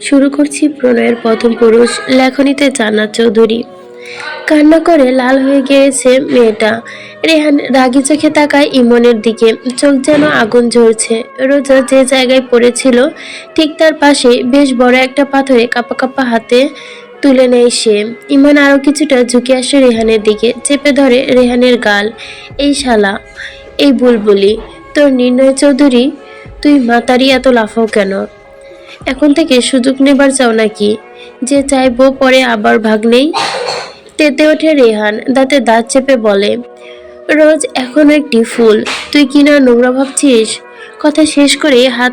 শুরু করছি প্রণয়ের প্রথম পুরুষ লেখনীতে জান্নাত চৌধুরী। কান্না করে লাল হয়ে গিয়েছে মেয়েটা। রেহান রাগি চোখে তাকায় ইমনের দিকে। চোখ যেন আগুন ঝরছে রোজা যে জায়গায় পড়েছিল, ঠিক তার পাশে বেশ বড় একটা পাথরে কাপা কাপা হাতে তুলে নেয় সে। ইমন আরও কিছুটা ঝুঁকে আসে রেহানের দিকে, চেপে ধরে রেহানের গাল। এই শালা, এই বুলবুলি, তোর নির্ণয় চৌধুরী, তুই মাতারি এত লাফাও কেন? এখন থেকে সুযোগ নেবার চাও নাকি? যে চাইব পরে আবার ভাগ নেই? তেতে ওঠে রেহান, দাঁতে দাঁত চেপে বলে, রোজ এখনও একটি ফুল, তুই কিনা নোংরা ভাবছিস? কথা শেষ করে হাত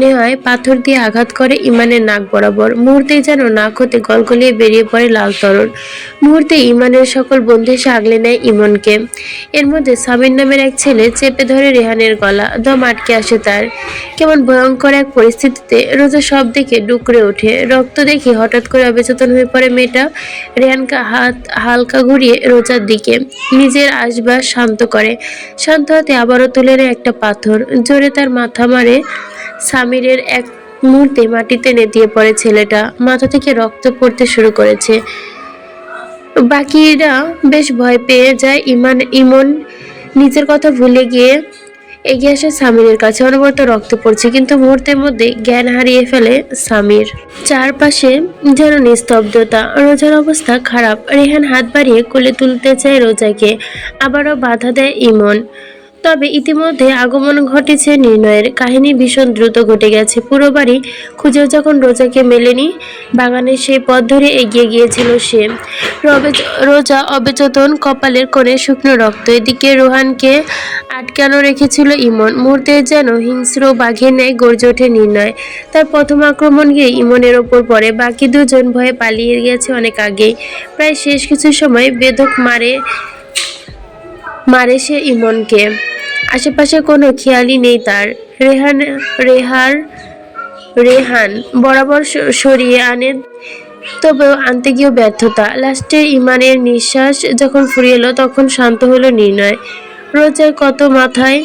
নেওয়ায় পাথর দিয়ে আঘাত করে ইমানের নাক বরাবর। মুহূর্তেই যেন নাক হতে গলগলিয়ে বেরিয়ে পড়ে লাল তরল মুহূর্তে ইমানের সকল বন্ধু এসে আগলে নেয় ইমনকে। এর মধ্যে সামির নামের এক ছেলে চেপে ধরে রেহানের গলা, দম আটকে আসে তার। কেমন ভয়ঙ্কর এক পরিস্থিতিতে রোজা সব দেখে ডুকরে ওঠে। রক্ত দেখে হঠাৎ করে অবেচেতন হয়ে পড়ে মেয়েটা। রেহানকে হাত হালকা ঘুরিয়ে রোজার দিকে নিজের আসবাস শান্ত করে। শান্ত হাতে আবারও তুলে নেয় একটা পাথর। জোরে তার মাথা মারে সামিরের এক মুহূর্তে মাটিতে নেতিয়ে পড়ে ছেলেটা। মাথা থেকে রক্ত পড়তে শুরু করেছে। বাকিরা বেশ ভয় পেয়ে যায়। ইমান, ইমন নিজের কথা ভুলে গিয়ে এগিয়ে আসে সামিরের কাছে। অনবরত রক্ত পড়ছে, কিন্তু মুহূর্তের মধ্যে জ্ঞান হারিয়ে ফেলে সামির। চারপাশে যেন নিস্তব্ধতা, রোজার অবস্থা খারাপ। রেহান হাত বাড়িয়ে কোলে তুলতে চায় রোজাকে। আবারও বাধা দেয় ইমন। তবে ইতিমধ্যে আগমন ঘটেছে নির্ণয়ের। কাহিনী ভীষণ দ্রুত ঘটে গেছে। পুরো বাড়ি খুঁজেও যখন রোজাকে মেলেনি, বাগানের সেই পথ ধরে এগিয়ে গিয়েছিল সে। রোজা অবেচেতন কপালের কোণে শুকনো রক্ত। এদিকে রোহানকে আটকানো রেখেছিল ইমন। মুহূর্তে যেন হিংস্র বাঘের ন্যায় গর্জে ওঠে নির্ণয়। তার প্রথম আক্রমণ গিয়ে ইমনের ওপর পড়ে। বাকি দুজন ভয়ে পালিয়ে গেছে অনেক আগেই। প্রায় শেষ কিছু সময় বেধক মারে মারে সে ইমনকে। আশেপাশে কোনো খেয়ালই নেই তার। রেহান, রেহার, রেহান বরাবর সরিয়ে আনে, তবেও আনতে গিয়েও ব্যর্থতা। লাস্টে ইমানের নিঃশ্বাস যখন ফুরিয়ে এলো, তখন শান্ত হলো নির্ণয়। রোজার কত মাথায়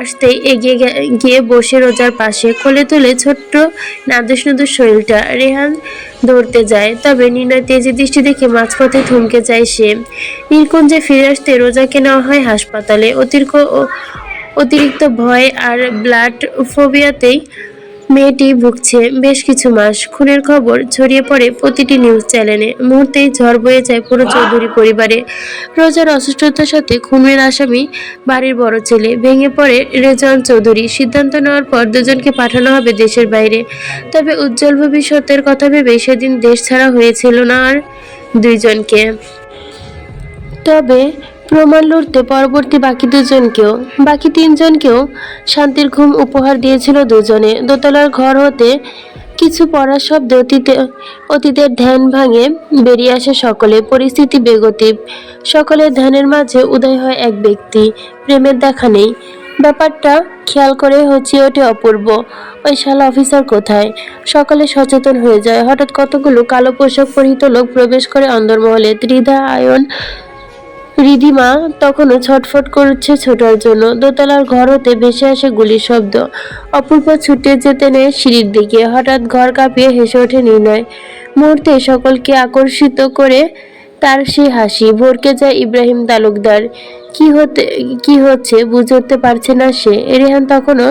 আসতে এগিয়ে গিয়ে বসে রোজার পাশে কোলে তুলে ছোট্ট নাদুস নাদুস শরীরটা রেহান ধরতে যায়। তবে নির্ণয় তেজি দৃষ্টি দেখে মাঝপথে থমকে যায় সে। নীলকুঞ্জে ফিরে আসতে রোজাকে নেওয়া হয় হাসপাতালে। অতিরিক্ত অতিরিক্ত ভয় আর ব্লাড ফোবিয়াতেই মেয়েটি ভুগছে বেশ কিছু মাস। খুনের খবর ছড়িয়ে পড়ে প্রতিটি নিউজ চ্যানেলে। মুহূর্তেই ঝড় বয়ে যায় পুরো চৌধুরী পরিবারে। রোজার অসুস্থতার সাথে খুনের আসামি বাড়ির বড় ছেলে। ভেঙে পড়ে রেজান চৌধুরী। সিদ্ধান্ত নেওয়ার পর দুজনকে পাঠানো হবে দেশের বাইরে। তবে উজ্জ্বল ভবিষ্যতের কথা ভেবে সেদিন দেশ ছাড়া হয়েছিল না আর দুইজনকে। তবে প্রমাণ লড়তে পরবর্তী বাকি দুজনকেও, বাকি তিনজনকেও শান্তির ঘুম উপহার দিয়েছিল দুজনে। দোতলার ঘর হতে কিছু পড়ার শব্দ অতীতে অতীতের ধ্যান ভাঙে বেরিয়ে আসে সকলে। পরিস্থিতি বেগতিক। সকলের ধ্যানের মাঝে উদয় হয় এক ব্যক্তি। প্রেমের দেখা নেই। ব্যাপারটা খেয়াল করে হচ্ছে ওঠে অপূর্ব। ওই শালা অফিসার কোথায়? সকলে সচেতন হয়ে যায়। হঠাৎ কতগুলো কালো পোশাক পরিহিত লোক প্রবেশ করে অন্দরমহলে। ত্রিধা, আয়ন রিধিমা তখনও ছটফট করছে ছোটার জন্য। দোতলার ঘর হতে ভেসে আসে গুলির শব্দ। অপূর্ব ছুটে যেতে নেয় সিঁড়ির দিকে। হঠাৎ ঘর কাঁপিয়ে হেসে ওঠে নির্ণয়। মুহূর্তে সকলকে আকর্ষিত করে তার সে হাসি। ভরকে যায় ইব্রাহিম তালুকদার। কি হতে, কি হচ্ছে বুঝে উঠতে পারছে না সে। রেহান তখনও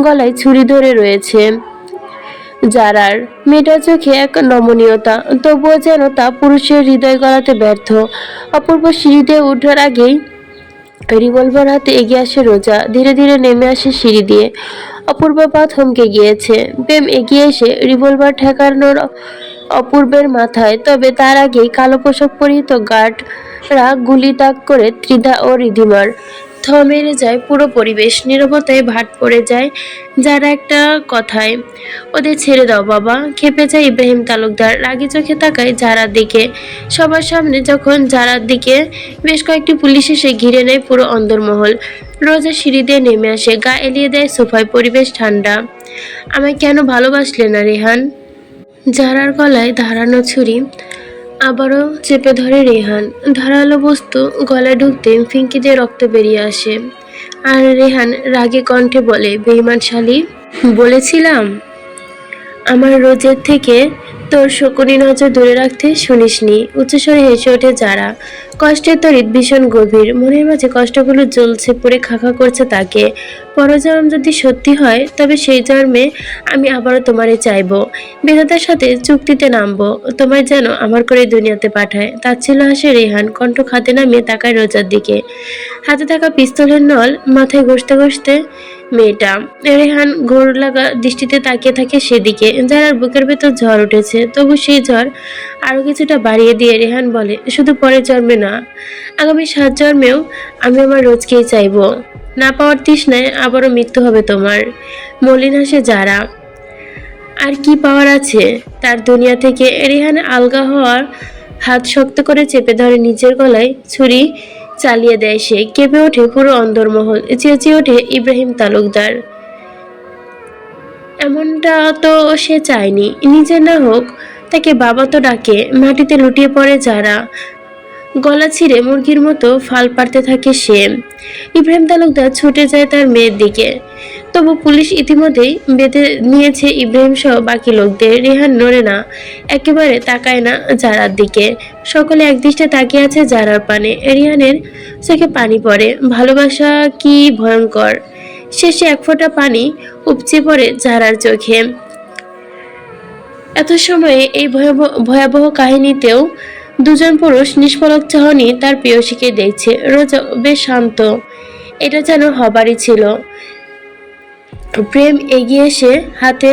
গলায় ছুরি ধরে রয়েছে। জারার মেয়েটার চোখে এক নমনীয়তা, তবুও যেন তা পুরুষের হৃদয় গলাতে ব্যর্থ। অপূর্ব সিঁড়িতে ওঠার আগেই রিভলভার হাতে এগিয়ে আসে রোজা। ধীরে ধীরে নেমে আসে সিঁড়ি দিয়ে। অপূর্ব পা থমকে গিয়েছে। প্রেম এগিয়ে এসে রিভলভার ঠেকানোর অপূর্বের মাথায়, তবে তার আগেই কালো পোশাক পরিহিত গার্ডরা গুলি তাক করে ত্রিধা ও রিধিমার। থ মেরে যায়, পুরো পরিবেশ নীরবতায় ভাট পড়ে যায়, যারা একটা কথায়, ওদের ছেড়ে দাও বাবা। খেপে যায় ইব্রাহিম তালুকদার। রাগি চোখে তাকায় যারার দিকে। সবার সামনে যখন যারার দিকে, বেশ কয়েকটি পুলিশ এসে ঘিরে নেয় পুরো অন্দরমহল। রোজা সিঁড়ি দিয়ে নেমে আসে, গা এলিয়ে দেয় সোফায়, পরিবেশ ঠান্ডা। আমায় কেন ভালোবাসলে না, রেহান? যারার গলায় ধারানো ছুরি আবারও চেপে ধরে রেহান। ধারালো বস্তু গলায় ঢুকতে ফিঙ্কি দিয়ে রক্ত বেরিয়ে আসে। আর রেহান রাগে কণ্ঠে বলে বেইমান শালি, বলেছিলাম, আমার রোজের থেকে তোর শকুনি নজর দূরে রাখতে শুনিসনি। উচ্চস্বরে হেসে ওঠে যারা। কষ্টের তরিত ভীষণ গভীর। মনের মাঝে কষ্টগুলো জ্বলছে, পড়ে খাখা করছে তাকে। পরজন্ম যদি সত্যি হয়, তবে সেই জন্মে আমি আবারও তোমারে চাইব। বেদাতার সাথে চুক্তিতে নামবো। তোমার যেন আমার করে দুনিয়াতে পাঠায়। তার ছিল হাসে রেহান, কণ্ঠ খাতে নামিয়ে তাকায় রোজার দিকে। হাতে থাকা পিস্তলের নল মাথায় ঘষতে ঘষতে মেয়েটা। রেহান ঘোর লাগা দৃষ্টিতে তাকিয়ে থাকে সেদিকে। যার বুকের ভেতর ঝড় উঠেছে, তবু সেই ঝড় আরও কিছুটা বাড়িয়ে দিয়ে রেহান বলে, শুধু পরের জন্মে না। আগামী সাত জন্মেও আমি আমার রোজকেই চাইব। না পাওয়ার তৃষ্ণায় আবারও মৃত্যু হবে তোমার। মলিন হাসে যারা। আর কি পাওয়ার আছে? তার দুনিয়া থেকে রেহান আলগা হওয়ার হাত শক্ত করে চেপে ধরে নিজের গলায় ছুরি চালিয়ে দেয় সে। কেঁপে ওঠে পুরো অন্দরমহল। চেঁচিয়ে ওঠে ইব্রাহিম তালুকদার। এমনটা তো সে চায়নি। নিজে না হোক, তাকে বাবা তো ডাকে। মাটিতে লুটিয়ে পড়ে যারা। গলা ছিঁড়ে মুরগির মতো ফাল পারতে থাকে সে। ইব্রাহিম তালুকদার ছুটে যায় তার মেয়ের দিকে। তবু পুলিশ ইতিমধ্যেই বেঁধে নিয়েছে ইব্রাহিম সহ বাকি লোকদের। রেহান নড়ে না, একেবারে তাকায় না জারার দিকে। সকলে একদৃষ্টে তাকিয়ে আছে জারার পানে। রিহানের চোখে পানি পড়ে। ভালোবাসা কি ভয়ঙ্কর। শেষে এক ফোঁটা পানি উপচে পড়ে জারার চোখে। এত সময়ে এই ভয়াবহ কাহিনীতেও দুজন পুরুষ নিষ্পলক চাহনি তার প্রিয়সীকে দেখছে। রোজা বেশ শান্ত। এটা যেন হবারই ছিল। প্রেম এগিয়ে এসে হাতে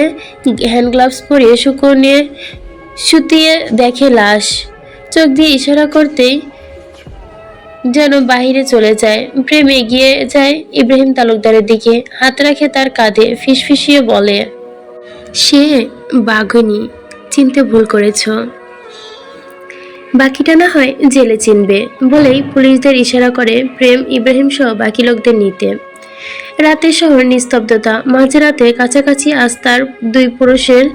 হ্যান্ড গ্লাভস পরিয়ে শুকনিয়ে শুতিয়ে দেখে লাশ। চোখ দিয়ে ইশারা করতেই যেন বাহিরে চলে যায়। প্রেম এগিয়ে যায় ইব্রাহিম তালুকদারের দিকে। হাত রাখে তার কাঁধে, ফিসফিসিয়ে বলে, সে বাঘনি, চিনতে ভুল করেছ। বাকিটা না হয় জেলে চিনবে। বলেই পুলিশদের ইশারা করে প্রেম ইব্রাহিম সহ বাকি লোকদের নিতে। রাতের শহর নিস্তব্ধতা। মাঝরাতে কাছাকাছি আস্তার দুই পুরুষের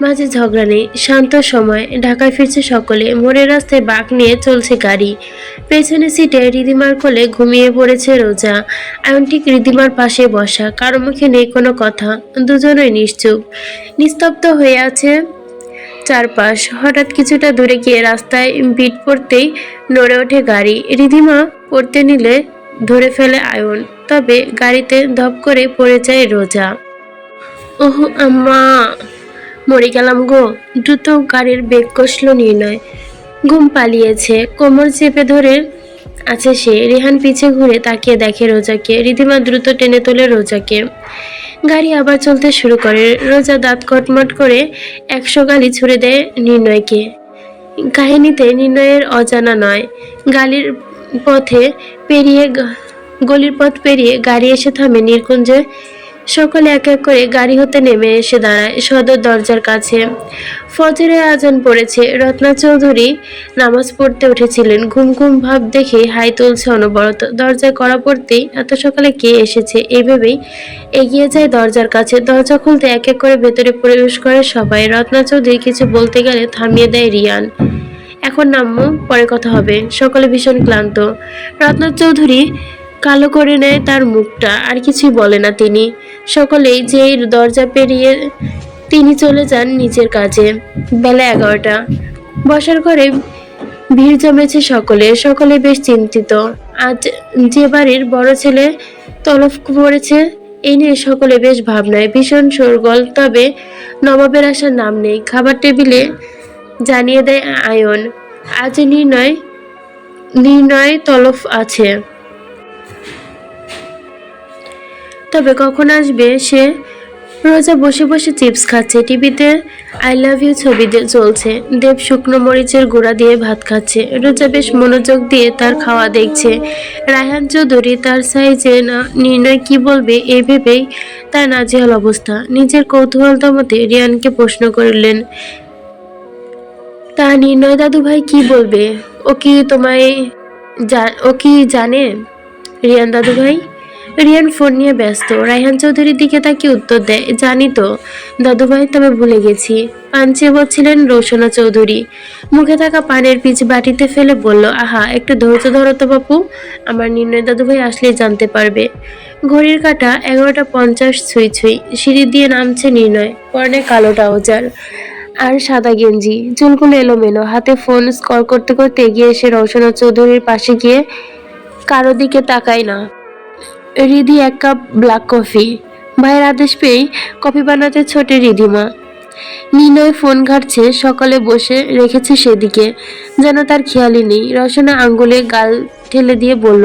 মাঝে ঝগড়া নেই। শান্ত সময়, ঢাকায় ফিরছে সকলে। মোড়ের রাস্তায় বাঘ নিয়ে চলছে গাড়ি। পেছনে সিটে রিদিমার কোলে ঘুমিয়ে পড়েছে রোজা। এমন ঠিক রিদিমার পাশে বসা, কারও মুখে নেই কোনো কথা। দুজনেই নিশ্চুপ। নিস্তব্ধ হয়ে আছে চারপাশ। হঠাৎ কিছুটা দূরে গিয়ে রাস্তায় বিট পড়তেই নড়ে ওঠে গাড়ি। রিধিমা পড়তে নিলে ধরে ফেলে আয়ন। তবে গাড়িতে ধপ করে পড়ে যায় রোজা। ওহ, আম্মা, মরে গেলাম গো। দ্রুত গাড়ির বেগ কষল নির্ণয়। ঘুম পালিয়েছে। কোমর চেপে ধরে আছে সে। রেহান পিছে ঘুরে তাকিয়ে দেখে রোজাকে। রিধিমা দ্রুত টেনে তোলে রোজাকে। গাড়ি আবার চলতে শুরু করে। রোজা দাঁত কটমট করে একশো গালি ছুড়ে দেয় নির্ণয়কে। কাহিনীতে নির্ণয়ের অজানা নয়। গালির পথে পেরিয়ে গলির পথ পেরিয়ে গাড়ি এসে থামে নীলকুঞ্জে। সকলে এক এক করে গাড়ি হতে নেমে এসে দাঁড়ায় সদর দরজার কাছে। ফজরে আজান পড়েছে। রত্না চৌধুরী নামাজ পড়তে উঠেছিলেন। ঘুম ঘুম ভাব দেখে হাই তুলছে অনবরত। দরজায় কড়া পড়তেই এত সকালে কে এসেছে? এইভাবেই এগিয়ে যায় দরজার কাছে। দরজা খুলতে এক এক করে ভেতরে প্রবেশ করে সবাই। রত্না চৌধুরী কিছু বলতে গেলে থামিয়ে দেয় রিয়ান। এখন নাম্মু পরে কথা হবে। সকলে ভীষণ ক্লান্ত। রত্না চৌধুরী কালো করে নেয় তার মুখটা, আর কিছুই বলে না তিনি। সকলেই যেই দরজা পেরিয়ে তিনি চলে যান নিজের কাজে। বেলা এগারোটা। বসার ঘরে ভিড় জমেছে সকলে সকলে বেশ চিন্তিত। আজ যে বাড়ির বড় ছেলে তলব পড়েছে এই নিয়ে সকলে বেশ ভাবনায়। ভীষণ শোরগোল, তবে নবাবের আসার নাম নেই। খাবার টেবিলে জানিয়ে দেয় আয়ন। আজ নির্ণয় নির্ণয় তলফ আছে। তবে কখন আসবে সে? রোজা বসে বসে চিপস খাচ্ছে, টিভিতে আই লাভ ইউ ছবি চলছে। দেব শুকনো মরিচের গুঁড়া দিয়ে ভাত খাচ্ছে। রোজা বেশ মনোযোগ দিয়ে তার খাওয়া দেখছে। রায়হান চৌধুরী তার সাইজে না নির্ণয় কি বলবে এই ভেবেই তার নাজেহাল অবস্থা। নিজের কৌতূহলতামতে রিয়ানকে প্রশ্ন করলেন, তা নির্ণয় দাদু ভাই কি বলবে? ও কি তোমায় ও কি জানে? রিয়ান দাদু ভাই রিয়ান ফোন নিয়ে ব্যস্ত। রায়হান চৌধুরীর দিকে তাকে উত্তর দেয়, জানি তো, দাদুভাই, তবে ভুলে গেছি। পান চেয়ে বলছিলেন, রৌশনা চৌধুরী। মুখে থাকা পানের পিচ বাটিতে ফেলে বলল, আহা, একটু ধৈর্য ধরো তো বাপু, আমার নির্ণয় দাদুভাই আসলেই জানতে পারবে। ঘড়ির কাটা এগারোটা পঞ্চাশ ছুঁই ছুঁই, সিঁড়ি দিয়ে নামছে নির্ণয়, পরনে কালো ট্রাউজার আর সাদা গেঞ্জি, চুলগুলো এলোমেলো, হাতে ফোন স্কল করতে করতে এগিয়ে এসে রৌশনা চৌধুরীর পাশে গিয়ে কারও দিকে তাকায় না। রিধি এক কাপ ব্ল্যাক কফি। ভাইয়ের আদেশ পেয়েই কফি বানাতে ছোটে রিধিমা। নিনয় ফোন ঘাটছে, সকালে বসে রেখেছে সেদিকে। যেন তার খেয়ালই নেই। রসনা আঙ্গুলে গাল ঠেলে দিয়ে বলল,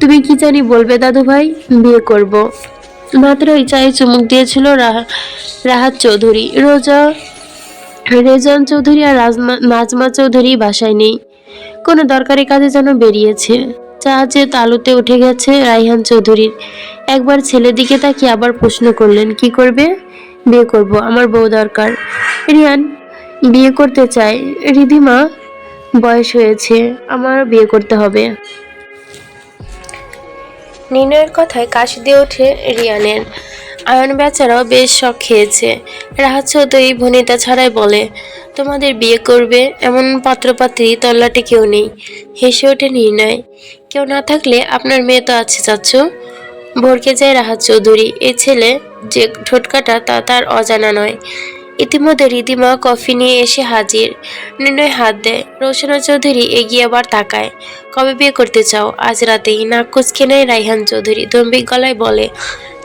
তুমি কি জানি বলবে দাদু ভাই? বিয়ে করব। মাত্রই চায়ে চুমুক দিয়েছিল রাহা রাহাত চৌধুরী। রোজা রেজন চৌধুরী আর নাজমা চৌধুরী বাসায় নেই। কোনো দরকারি কাজে যেন বেরিয়েছে। জাহাজে তালুতে উঠে গেছে রাইহান চৌধুরীর। একবার ছেলের দিকে তাকিয়ে আবার প্রশ্ন করলেন, কি করবে? বিয়ে করব, আমার বউ দরকার। রিয়ান, বিয়ে করতে চায় রিধিমা, বয়স হয়েছে আমার বিয়ে করতে হবে। নির্ণয়ের কথায় কাশি দিয়ে ওঠে রিয়ানের। আয়ন বেচারাও বেশ শখ খেয়েছে। রাহাত চৌধুরী ভনিতা ছাড়াই বলে, তোমাদের বিয়ে করবে, এমন পাত্রপাত্রী তল্লাটে কেউ নেই। হেসে ওঠে নির্ণয়। কেউ না থাকলে আপনার মেয়ে তো আছে, চাচ্ছু? ভরকে যায় রাহাত চৌধুরী। এ ছেলে যে ঠোটকাটা তা তার অজানা নয়। ইতিমধ্যে রিদিমা কফি নিয়ে এসে হাজির। নির্ণয় হাত দেয়। রোশনা চৌধুরী এগিয়ে আবার তাকায়। কবে বিয়ে করতে চাও? আজ রাতেই। নাক কুচকে নেয় রাইহান চৌধুরী। দম্বিক গলায় বলে,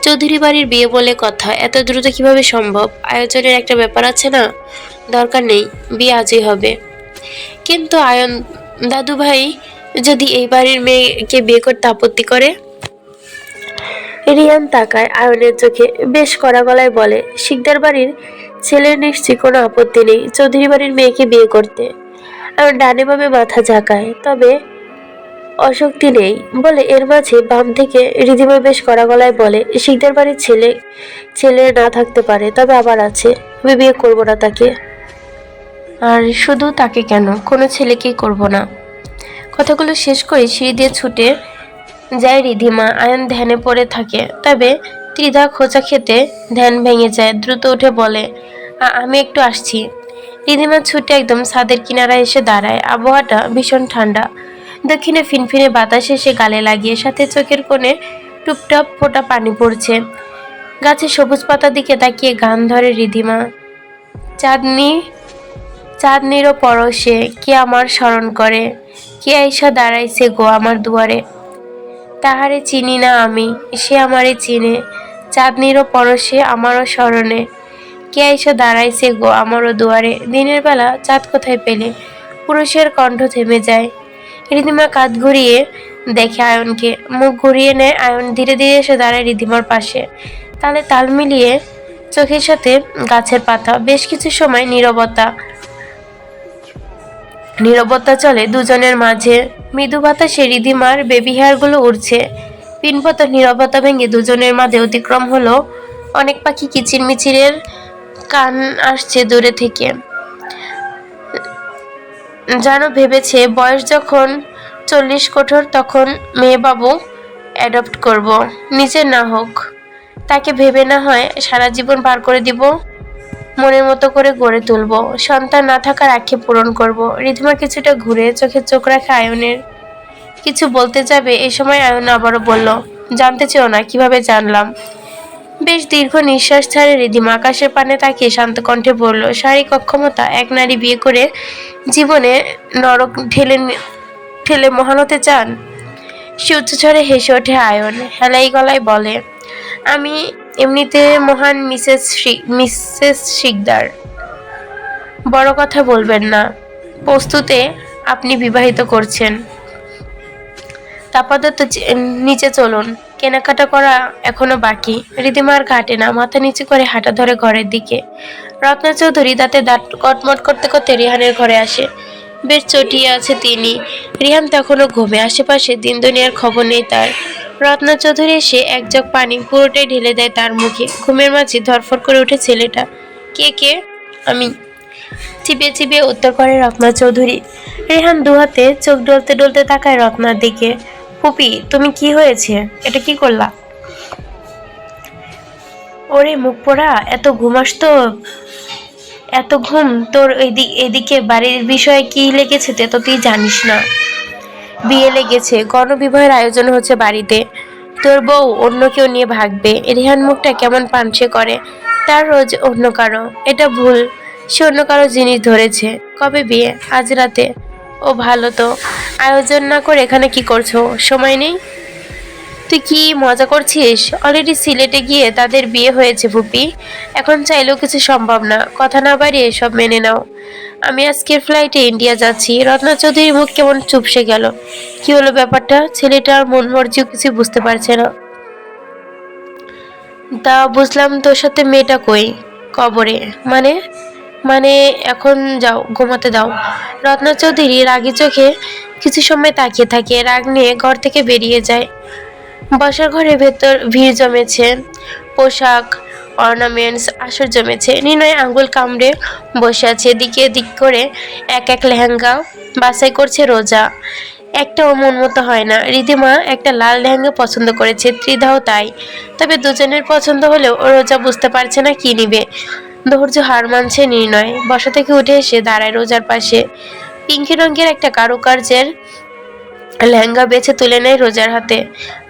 চৌধুরী বাড়ির বিয়ে বলে কথা। এত দ্রুত কীভাবে সম্ভব? আয়োজনের একটা ব্যাপার আছে না? দরকার নেই। বিয়ে আজই হবে। কিন্তু আয়ন দাদু ভাই যদি এই বাড়ির মেয়েকে বিয়ে করতে আপত্তি করে? রিয়ান তাকায় আয়নের চোখে বেশ কড়া গলায় বলে শিকদার বাড়ির ছেলের নিশ্চয়ই কোনো আপত্তি নেই চৌধুরী বাড়ির মেয়েকে বিয়ে করতে। আর ডানে বামে মাথা ঝাঁকায় তবে অশক্তি নেই বলে এর মাঝে বাম থেকে রিধিমা বেশ কড়া গলায় বলে শিকদার বাড়ির ছেলে ছেলে না থাকতে পারে তবে আবার আছে আমি বিয়ে করব না তাকে। আর শুধু তাকে কেন? কোনো ছেলেকেই করব না। কথাগুলো শেষ করে সিঁড়ি দিয়ে ছুটে যায় রিধিমা। আয়ন ধ্যানে পড়ে থাকে। তবে ত্রিধা খোঁচা খেতে ধ্যান ভেঙে যায়, দ্রুত উঠে বলে আমি একটু আসছি। রিধিমা ছুটে একদম ছাদের কিনারা এসে দাঁড়ায়। আবহাওয়াটা ভীষণ ঠান্ডা। দক্ষিণে ফিনফিনে বাতাস এসে গালে লাগিয়ে সাথে চোখের কোণে টুপটাপ ফোঁটা পানি পড়ছে। গাছে সবুজ পাতার দিকে তাকিয়ে গান ধরে রিধিমা, চাঁদনি, চাঁদনিরও পরশে কে আমার স্মরণ করে? কে আইসা দাঁড়াইছে গো আমার দুয়ারে। তাহারে চিনি না আমি, সে আমারে চিনে। চাঁদনিরও পরশে আমারও স্মরণে। কে আইসা দাঁড়াইছে গো আমারও দুয়ারে। দিনের বেলা চাঁদ কোথায় পেলে? পুরুষের কণ্ঠ থেমে যায়। রিধিমা কাঁধ ঘুরিয়ে দেখে আয়নকে। মুখ ঘুরিয়ে নেয় আয়ন। ধীরে ধীরে এসে দাঁড়ায় রিধিমার পাশে। তালে তাল মিলিয়ে চোখের সাথে গাছের পাতা। বেশ কিছু সময় নীরবতা। নীরবতা চলে দুজনের মাঝে। মৃদু বাতাসে রিধিমার বেবি হেয়ারগুলো উড়ছে। পিনপত নীরবতা ভেঙে দুজনের মাঝে অতিক্রম হলো। অনেক পাখি কিচিরমিচিরের কান আসছে দূরে থেকে। যেন ভেবেছে, বয়স যখন চল্লিশ কোঠর, তখন মেয়ে বাবু অ্যাডপ্ট করব। নিজের না হোক, তাকে ভেবে না হয় সারা জীবন পার করে দিব। মনের মতো করে গড়ে তুলব। সন্তান না থাকার আক্ষেপ পূরণ করব। রিধিমা কিছুটা ঘুরে চোখে চোখ রাখে আয়নের। কিছু বলতে যাবে এই সময় আয়ন আবারও বলল, জানতে চেও না, কীভাবে জানলাম? বেশ দীর্ঘ নিঃশ্বাস ছাড়ে রিধিমা আকাশের পানে তাকিয়ে শান্ত কণ্ঠে বলল, শারীরিক অক্ষমতা, এক নারী বিয়ে করে জীবনে নরক ঠেলে ঠেলে মহান হতে চান? সে উচ্চস্বরে হেসে ওঠে আয়ন, হেলাই গলায় বলে, আমি এমনিতে মহান মিসেস মিসেস শিকদার। বড় কথা বলবেন না, প্রস্তুতে আপনি বিবাহিত করছেন। আপাতত নিচে চলুন, কেনাকাটা করা এখনও বাকি। রিদিমার ঘাটে না, মাথা নিচু করে হাঁটা ধরে ঘরের দিকে। রত্না চৌধুরী দাঁতে দাঁত কটমট করতে করতে রিহানের ঘরে আসে। বেশ চটিয়ে আছে তিনি। রিহান তখনও ঘুমে, আশেপাশে দিন দুনিয়ার খবর নেই তার। রত্না চৌধুরী এসে এক জগ পানি পুরোটাই ঢেলে দেয় তার মুখে। ঘুমের মাঝে ধরফর করে ওঠে ছেলেটা। কে কে? আমি। চিবিয়ে চিবিয়ে উত্তর করে রত্না চৌধুরী। রেহান দুহাতে চোখ ডলতে ডলতে তাকায় রত্নার দিকে। পুপি তুমি কি হয়েছে? এটা কি করলা? ওরে মুখ পোড়া, এত ঘুমাস তো। এত ঘুম তোর এদিকে বাড়ির বিষয়ে কি লেগেছে তে তো তুই জানিস না। বিয়ে লেগেছে। গণবিবাহের আয়োজন হচ্ছে বাড়িতে। তোর বউ অন্য কেউ নিয়ে ভাগবে। রেহান মুখটা কেমন পানছে করে। তার রোজ অন্য কারও। এটা ভুল। সে অন্য কারও জিনিস ধরেছে। কবে বিয়ে? আজ রাতে। ও ভালো তো। আয়োজন না করে এখানে কি করছ? সময় নেই? তুই কি মজা করছিস? অলরেডি সিলেটে গিয়ে তাদের বিয়ে হয়েছে ফুপি। এখন চাইলেও কিছু সম্ভব না। কথা না বাড়িয়ে সব মেনে নাও। আমি আজকের ফ্লাইটে ইন্ডিয়া যাচ্ছি। রত্না চৌধুরীর মুখ কেমন চুপসে গেল। কি হলো ব্যাপারটা? ছেলেটার মন মর্জিও কিছু বুঝতে পারছে না। তা বুঝলাম তোর সাথে মেয়েটা কই? কবরে। মানে? মানে এখন যাও, ঘুমাতে দাও। রত্না চৌধুরী রাগি চোখে কিছু সময় তাকিয়ে থাকে। রাগ নিয়ে ঘর থেকে বেরিয়ে যায়। বসার ঘরের ভেতর ভিড় জমেছে, পোশাক অর্নামেন্টস আসর জমেছে। নিনয় আঙ্গুল কামড়ে বসে আছে এদিকে এদিক করে এক এক লেহেঙ্গা বাছাই করছে রোজা। একটাও মন মতো হয় না। রিদিমা একটা লাল লেহেঙ্গা পছন্দ করেছে, ত্রিধাও তাই। তবে দুজনের পছন্দ হলেও রোজা বুঝতে পারছে না কি নিবে। ধৈর্য হার মানছে নির্ণয়। বসা থেকে উঠে এসে দাঁড়ায় রোজার পাশে। পিঙ্কি রঙের একটা কারুকার্যের লেহেঙ্গা বেছে তুলে নেয় রোজার হাতে।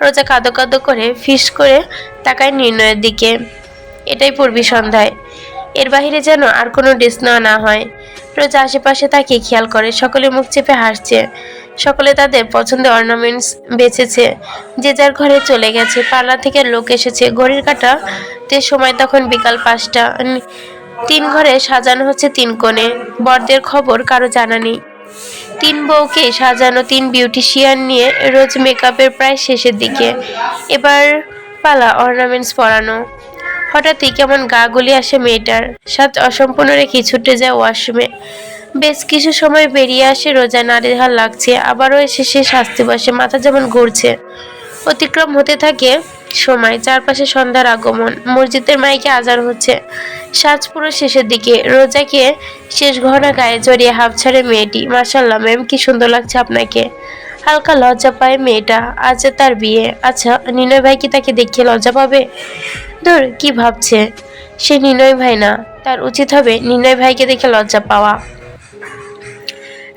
রোজা কাঁদো কাঁদো করে ফিস করে তাকায় নির্ণয়ের দিকে। এটাই পূর্বী সন্ধ্যায়। এর বাহিরে যেন আর কোনো ড্রেস নেওয়া না হয়। রোজা আশেপাশে তাকিয়ে খেয়াল করে, সকলে মুখ চেপে হাসছে। সকলে তাদের পছন্দের অর্নামেন্টস বেছেছে। যে যার ঘরে চলে গেছে পার্লার থেকে লোক এসেছে। ঘড়ির কাটা যে সময় তখন বিকাল পাঁচটা। তিন ঘরে সাজানো হচ্ছে তিন কোণে। বরদের খবর কারও জানা নেই। তিন বউকে সাজানো তিন বিউটিশিয়ান নিয়ে রোজ মেকআপের প্রায় শেষের দিকে। এবার পালা অর্নামেন্টস পরানো। হঠাৎই কেমন গা গুলি আসে মেয়েটার। সাজ অসম্পূর্ণ রেখে ছুটে যায় ওয়াশরুমে বেশ কিছু সময় বেরিয়ে আসে রোজা নারিহাল লাগছে। আবারও এসে সে শাস্তি বসে, মাথা যেমন ঘুরছে। অতিক্রম হতে থাকে সময়, চারপাশে সন্ধ্যার আগমন, মসজিদের মাইকে আজান হচ্ছে। সাজ পুরো শেষের দিকে, রোজাকে শেষ ঘনা গায়ে জড়িয়ে হাফ ছাড়ে মেয়েটি। মার্শাল্লাহ ম্যাম কি সুন্দর লাগছে আপনাকে। হালকা লজ্জা পায় মেয়েটা। আজ তার বিয়ে। আচ্ছা নিনয় ভাই কি তাকে দেখিয়ে লজ্জা পাবে? ধর, কি ভাবছে? সে নিনয় ভাই না। তার উচিত হবে নিনয় ভাইকে দেখে লজ্জা পাওয়া।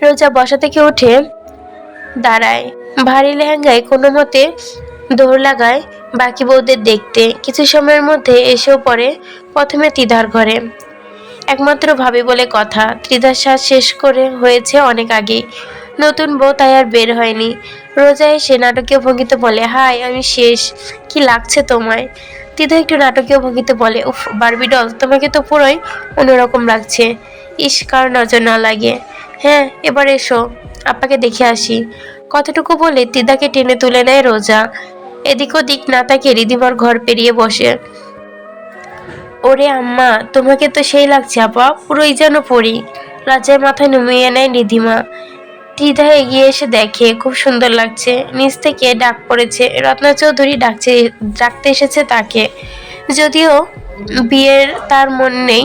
রোজা বসা থেকে উঠে দাঁড়ায়। ভারী লেহেঙ্গায় কোনো মতে দৌড় লাগায়। বাকি বউদের দেখতে কিছু সময়ের মধ্যে এসেও পড়ে প্রথমে তিধার ঘরে। একমাত্র ভাবি বলে কথা। ত্রিধার শ্বাস শেষ করে হয়েছে অনেক আগেই। নতুন বউ তাই আর বের হয়নি। রোজা এসে নাটকীয় ভঙ্গিতে বলে, হাই, আমি শেষ। কি লাগছে তোমায়? ত্রিধা একটু নাটকীয় ভঙ্গিতে বলে, উফ, বারবি ডল, তোমাকে তো পুরোই অন্যরকম লাগছে। ইস, কার নজর না লাগে। হ্যাঁ এবার এসো আপাকে দেখে আসি। কতটুকু বলে তিদাকে টেনে তুলে নেয় রোজা। এদিক ওদিক না তাকে রিদিমার ঘর পেরিয়ে বসে। ওরে আম্মা, তোমাকে তো সেই লাগছে, আপা, পুরোই যেন পড়ি। রাজার মাথায় নুমিয়ে নেয় রিধিমা। ত্রিধা এগিয়ে এসে দেখে, খুব সুন্দর লাগছে। নিচ থেকে ডাক পড়েছে, রত্না চৌধুরী ডাকছে, ডাকতে এসেছে তাকে। যদিও বিয়ের তার মন নেই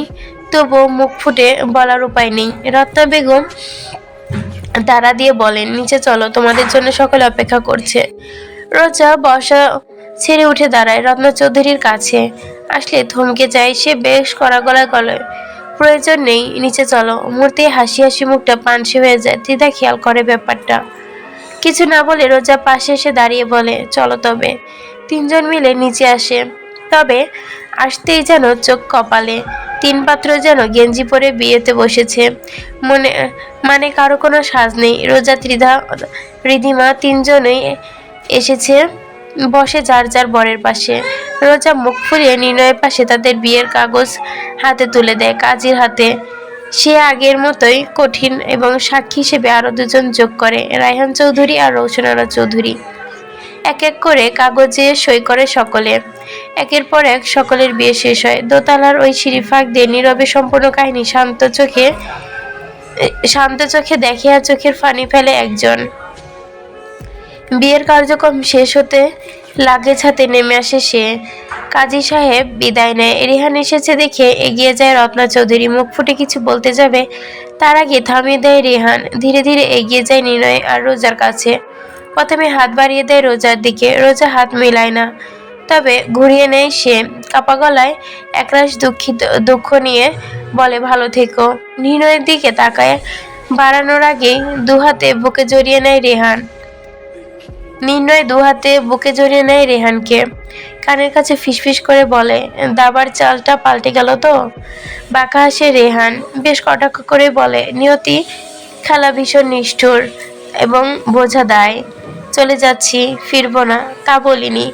তবুও মুখ ফুটে বলার উপায় নেই। রত্না বেগম তারা দিয়ে বলেন, নিচে চলো, তোমাদের জন্য সকলে অপেক্ষা করছে। রোজা বসা ছেড়ে উঠে দাঁড়ায় রত্না চৌধুরীর কাছে। আসলে থমকে যায় সে বেশ কড়া গলায় গলে প্রয়োজন নেই, নিচে চলো। মুহূর্তে হাসি হাসি মুখটা পানসি হয়ে যায়। ত্রিধা খেয়াল করে ব্যাপারটা। কিছু না বলে রোজা পাশে এসে দাঁড়িয়ে বলে, চলো তবে। তিনজন মিলে নিচে আসে। তবে আসতেই যেন চোখ কপালে তিন পাত্র যেন গেঞ্জি পরে বিয়েতে বসেছে। মনে মানে কারও কোনো সাজ নেই। রোজা, ত্রিধা, রিধিমা তিনজনেই এসেছে। বসে যার যার বরের পাশে। রোজা মুখ ফুলিয়ে নির্ণয়ের পাশে তাদের বিয়ের কাগজ হাতে তুলে দেয় কাজীর হাতে। সে আগের মতোই কঠিন এবং সাক্ষী হিসেবে আরও দুজন যোগ করে, রায়হান চৌধুরী আর রৌশনারা চৌধুরী। এক এক করে কাগজে সই করে সকলে। একের পর এক সকলের বিয়ে শেষ হয়। দোতলার ওই সিঁড়ি ফাঁক দিয়ে নীরবে সম্পূর্ণ কাহিনী শান্ত চোখে শান্ত চোখে দেখে আর চোখের ফানি ফেলে একজন। বিয়ের কার্যক্রম শেষ হতে লাগেজ হাতে নেমে আসে সে। কাজী সাহেব বিদায় নেয়। রিহান এসেছে দেখে এগিয়ে যায় রত্না চৌধুরী। মুখ ফুটে কিছু বলতে যাবে, তার আগে থামিয়ে দেয় রেহান। ধীরে ধীরে এগিয়ে যায় নির্ণয় আর রোজার কাছে। প্রথমে হাত বাড়িয়ে দেয় রোজার দিকে। রোজা হাত মেলায় না। তবে ঘুরিয়ে নেয় সে। কাপা গলায় একরাশ দুঃখিত দুঃখ নিয়ে বলে, ভালো থেকো। নির্ণয়ের দিকে তাকায়। বাড়ানোর আগেই দুহাতে বুকে জড়িয়ে নেয় রেহান। নির্ণয় দুহাতে বুকে জড়িয়ে নেয় রেহানকে। কানের কাছে ফিসফিস করে বলে, দাবার চালটা পাল্টে গেল তো? বাঁকা হাসে রেহান, বেশ কটাক্ষ করে বলে, নিয়তি, খেলা ভীষণ নিষ্ঠুর এবং বোঝা দায়। চলে যাচ্ছি, ফিরবো না, তা বলিনি।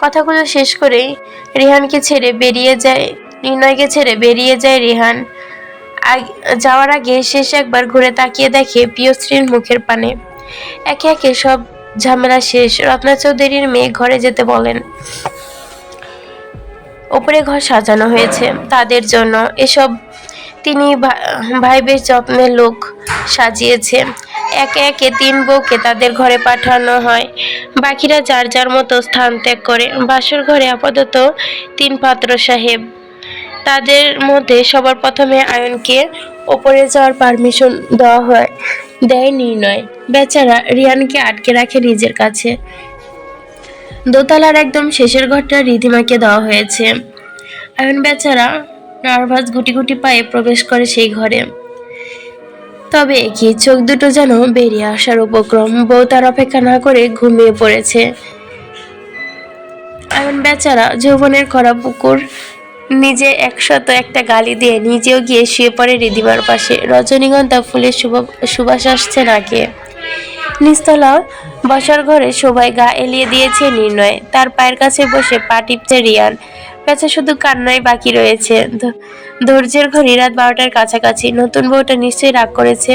কথাগুলো শেষ করেই রেহানকে ছেড়ে বেরিয়ে যায়, নির্ণয়কে ছেড়ে বেরিয়ে যায় রেহান। যাওয়ার আগে শেষ একবার ঘুরে তাকিয়ে দেখে প্রিয়শ্রীর মুখের পানে। একে একে সব ঝামেলা শেষ। রত্না চৌধুরীর মেয়ে ঘরে যেতে বলেন। ওপরে ঘর সাজানো হয়েছে তাদের জন্য। এসব তিনি ভা- ভাই বেশ যত্নের লোক সাজিয়েছে। একে একে তিন বউকে তাদের ঘরে পাঠানো হয়। বাকিরা যার যার মতো স্থান ত্যাগ করে। বাসর ঘরে আপাতত তিন পাত্র সাহেব। তাদের মধ্যে সবার প্রথমে আয়নকে ওপরে যাওয়ার পারমিশন দেওয়া হয়। দেয় নির্ণয়। বেচারা রিয়ানকে আটকে রাখে নিজের কাছে। দোতলার একদম শেষের ঘরটা রিধিমাকে দেওয়া হয়েছে। আয়ন বেচারা নার্ভাস গুটি গুটি পায়ে প্রবেশ করে সেই ঘরে। তবে কি চোখ দুটো যেন বেরিয়ে আসার উপক্রম, বউ তার অপেক্ষা না করে ঘুমিয়ে পড়েছে। আয়ন বেচারা যৌবনের খরা পুকুর নিজে একশত একটা গালি দিয়ে নিজেও গিয়ে শুয়ে পড়ে রিদিমার পাশে। রজনীগন্ধা ফুলের সুবাস আসছে নাকে। নিস্তলা বসার ঘরে সবাই গা এলিয়ে দিয়েছে নির্ণয়। তার পায়ের কাছে বসে পা টিপছে রিয়ান। বেচা শুধু কান্নাই বাকি রয়েছে। ধৈর্যের ঘড়ি রাত বারোটার কাছাকাছি। নতুন বউটা নিশ্চয়ই রাগ করেছে।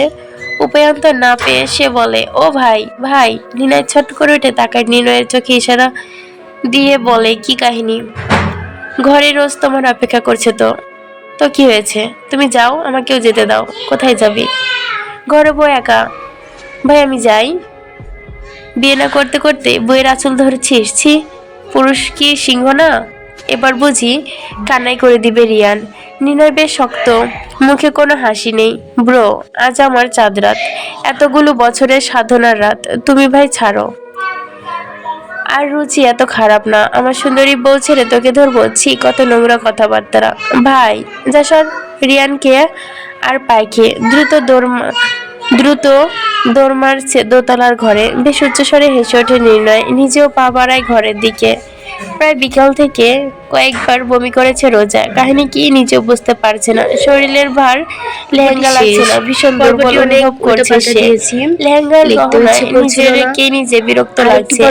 উপায়ন্ত না পেয়ে সে বলে, ও ভাই ভাই। নির্ণয় ছট করে উঠে তাকায়। নির্ণয়ের চোখে ইশারা দিয়ে বলে, কি কাহিনী? ঘরে রোজ তোমার অপেক্ষা করছে তো। তো কি হয়েছে? তুমি যাও, আমাকেও যেতে দাও। কোথায় যাবি? ঘরে বউ একা। ভাই, আমি যাই। বিয়ে না করতে করতে বইয়ের আঁচল ধরেছিস? ছি, পুরুষ কি সিংহ না? এবার বুঝি কান্নাই করে দিবে রিয়ান। নিনয় বেশ শক্ত। মুখে কোনো হাসি নেই। ব্রো, আজ আমার চাঁদ রাত। এতগুলো বছরের সাধনার রাত। তুমি ভাই ছাড়ো। আর রুচি এত খারাপ না। আমার সুন্দরী বউ ছেড়ে তোকে ধরবো? ছি, কত নোংরা কথাবার্তা। ভাই, যা সর, রিয়ানকে আর পাইকে, দ্রুত দৌড় দ্রুত দৌড় মারছে দোতলার ঘরে বেশ উচ্চস্বরে হেসে ওঠে নির্ণয় নিজেও পা বাড়ায় ঘরের দিকে। প্রায় বিকাল থেকে কয়েকবার বমি করেছে রোজা। কাহিনী কি নিজেও বুঝতে পারছে না। শরীরের ভার লেহেঙ্গা লাগছে না। ভীষণ দুর্বল অনুভব করছে সে। লেহেঙ্গার লিখতে গহনায় ইচ্ছে করছিল নিজের না। কে নিজে বিরক্ত লাগছে।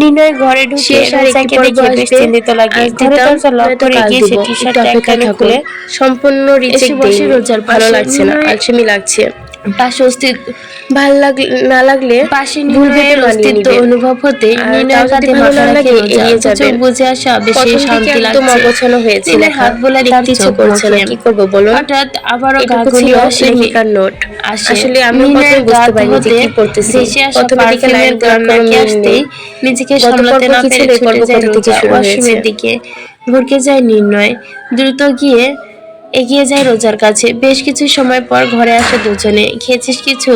নির্ণয় ঘরে ঢুকে রোজাকে দেখে বেশ চিন্তিত লাগে। ঘরে দরজা লক করে কাল গিয়ে সে দিব। টি শার্ট একখানে খুলে সম্পূর্ণ রিচেক রোজার ভালো লাগছে না। আলসেমি লাগছে। পাশে অস্তিত্ব ভালো লাগ না লাগলে পাশে নির্ণয়ের অস্তিত্ব অনুভব হতে নির্ণয়ের মাথা। এড়িয়ে অথচ বুঝে আসা বেশি শান্তি একদম লাগছে। হয়েছে। হাত বোলা ইচ্ছে করছে না কি করব বলুন? হঠাৎ আবারও গা এটুকু আসে। লেখিকার নোট আসলে আমি প্রথমে বুঝতে পারিনি যে কি পড়তেছি প্রথমে দিকে লাইন আসতেই নিজেকে সামলাতে না পেরে ছুটে যায় ওয়াশরুমের দিকে। ভরকে যায় নির্ণয়। দ্রুত গিয়ে এগিয়ে যায় রোজার কাছে। বেশ কিছু সময় পর ঘরে আসে দুজনে। খেয়েছিস কিছু?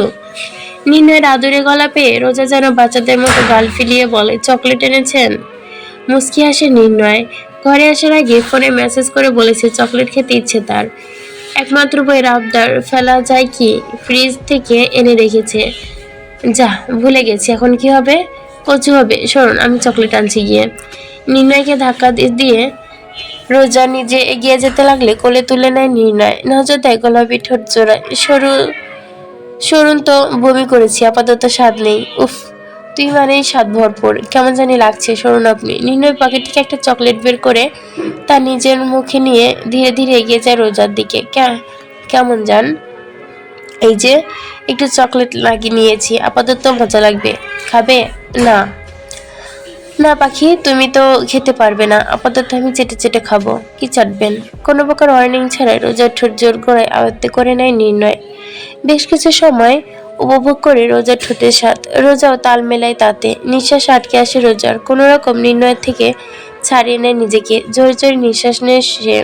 নির্ণয়ের আদুরে গলা পেয়ে রোজা যেন বাচ্চাদের মতো গাল ফিলিয়ে বলে, চকলেট এনেছেন? মুস্কি আসে নির্ণয়। ঘরে আসার আগে ফোনে মেসেজ করে বলেছে, চকলেট খেতে ইচ্ছে তার। একমাত্র বইয়ের আবদার ফেলা যায় কি? ফ্রিজ থেকে এনে রেখেছে। যা, ভুলে গেছি। এখন কি হবে? কচু হবে। শোন, আমি চকলেট আনছি গিয়ে। নির্ণয়কে ধাক্কা দিয়ে রোজা নিজে এগিয়ে যেতে লাগলে কোলে তুলে নেয় নির্ণয়। নজর দেয় গোলাপি ঠোঁট জোড়ায়। সরু, সরুন তো বমি করেছি, আপাতত স্বাদ নেই। উফ, তুই মানেই স্বাদ ভরপুর। কেমন জানি লাগছে সরুন আপনি নির্ণয় পকেট থেকে একটা চকলেট বের করে তা নিজের মুখে নিয়ে ধীরে ধীরে এগিয়ে যায় রোজার দিকে। কেমন যান এই যে, একটু চকলেট লাগিয়ে নিয়েছি, আপাতত মজা লাগবে। খাবে? না। না পাখি, তুমি তো খেতে পারবে না। আপাতত আমি চেটে চেটে খাব। কি চাটবেন? কোনো প্রকার ওয়ার্নিং ছাড়াই রোজার ঠোঁট জোর করে আয়ত্তে করে নেয় নির্ণয়। বেশ কিছু সময় উপভোগ করে রোজার ঠোঁটের স্বাদ। রোজাও তাল মেলায় তাতে। নিঃশ্বাস আটকে আসে রোজার। কোনো রকম নির্ণয় থেকে ছাড়িয়ে নেয় নিজেকে। জোরে জোরে নিঃশ্বাস নেয় সে।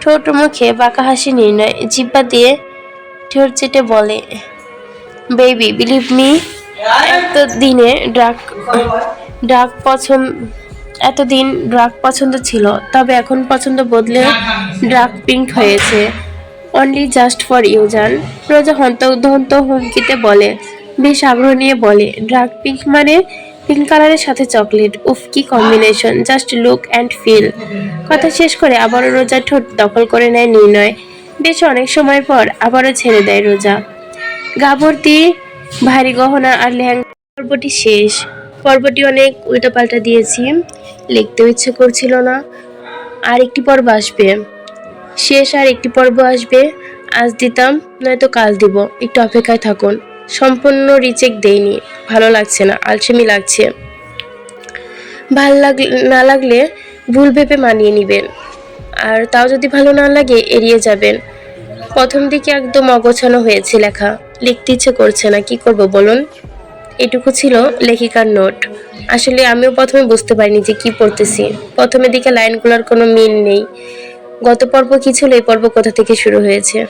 ঠোঁট মুখে বাঁকা হাসি নির্ণয়। জিব্বা দিয়ে ঠোঁট চেটে বলে বেবি বিলিভ মি এত দিনে ড্রাগ ড্রাগ পছন্দ, এতদিন ড্রাগ পছন্দ ছিল, তবে এখন পছন্দ বদলে ড্রাগ পিঙ্ক হয়েছে। অনলি জাস্ট ফর ইউ জান। রোজা হন্তদন্ত হুমকিতে বলে, বেশ আগ্রহ নিয়ে বলে, ড্রাগ পিঙ্ক মানে পিঙ্ক কালারের সাথে চকলেট উফ, কি combination just look and feel কথা শেষ করে আবারও রোজা ঠোঁট দখল করে নেয় নির্ণয়। বেশ অনেক সময় পর আবারও ছেড়ে দেয় রোজা। গাভর্তি ভারী গহনা আর লেহেঙ্গা পর্বটি শেষ। পর্বটি অনেক উল্টাপাল্টা দিয়েছি। লিখতেও ইচ্ছে করছিল না। আর একটি পর্ব আসবে। শেষ আর একটি পর্ব আসবে। আজ দিতাম, নয়তো কাল দিব। একটু অপেক্ষায় থাকুন। সম্পূর্ণ রিচেক দেইনি। ভালো লাগছে না, আলসেমি লাগছে। ভালো লাগ, না লাগলে ভুল ভেবে মানিয়ে নেবেন। আর তাও যদি ভালো না লাগে, এড়িয়ে যাবেন। প্রথম দিকে একদম অগোছানো হয়েছে লেখা। লিখতে ইচ্ছে করছে না। কি করব বলুন? এটুকু ছিল লেখিকার নোট। আসলে আমিও প্রথমে বুঝতে পারিনি যে কি পড়তেছি। প্রথমে দিকে লাইনগুলোর কোনো মিল নেই। গত পর্ব কি ছিল, এই পর্ব কোথা থেকে শুরু হয়েছে?